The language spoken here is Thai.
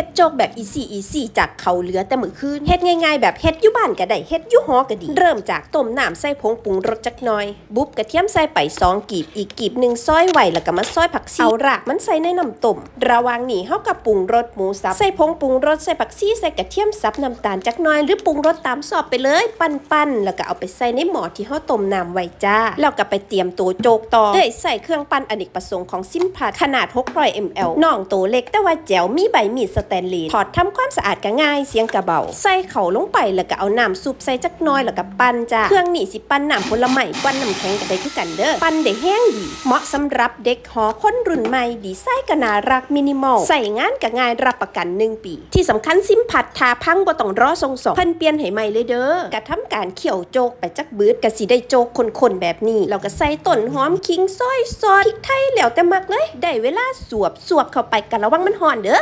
ฮ็ดโจกแบบอีซี่อีซี่จากเขาเหลือแต่มือคืนเฮ็ดง่ายๆ แบบเฮ็ดยู่บ้านก็ได้เฮ็ดยู่หอก็ดี เริ่มจากต้มน้ำใส่ผงปรุงรสจักหน่อย บุบกระเทียมใส่ไปสองกีบอีกกีบหนึ่งซอยไว้แล้วก็มาซอยผักชีเอารากมันใส่ในน้ำต้มระว่างนี้เฮาก็ปรุงรสหมูสับใส่ผงปรุงรสใส่ผักชีใส่กระเทียมสับน้ำตาลจักหน่อย หรือปรุงรสตามชอบไปเลย ปั้นๆแล้วก็เอาไปใส่ในหม้อที่เฮาต้มน้ำไว้จ้าแล้วก็ไปเตรียมตัวโจกต่อเอ้ยใส่เครื่องปั้นอเนกประสงค์ของซิมพัดขนาด600 ml น่องตัวเล็กแต่ว่าแจ๋วมีใบมีดสแตนเลสถอดทำความสะอาดก็ง่าย เสียงกระเบา ใส่เข่าลงไปแล้วก็เอาน้ำซุปใส่จักน้อยแล้วก็ปั้นจ้า เครื่องนี่สิปั้นน้ำผลไม้ปั้นน้ำแข็งก็ได้คือกันเด้อ ปั้นได้แห้งดี เหมาะสำหรับเด็กหอคนรุ่นใหม่ ดีไซน์ก็น่ารักมินิมอล ใส่งานก็ง่ายรับประกัน 1 ปี ที่สำคัญซิมผัดทาพังบ่ต้องรอทรงสองเพิ่นเปลี่ยนให้ใหม่เลยเด้อกระทำการเขี่ยวโจกไปจักบืดก็สิได้โจกคนๆแบบนี้แล้วก็ใส่ต้นหอมขิงซอยซอสพริกไทยแล้วแต่มักเลย ได้เวลาสวบสวบเข้าไปกันระวังมันห่อนเด้อ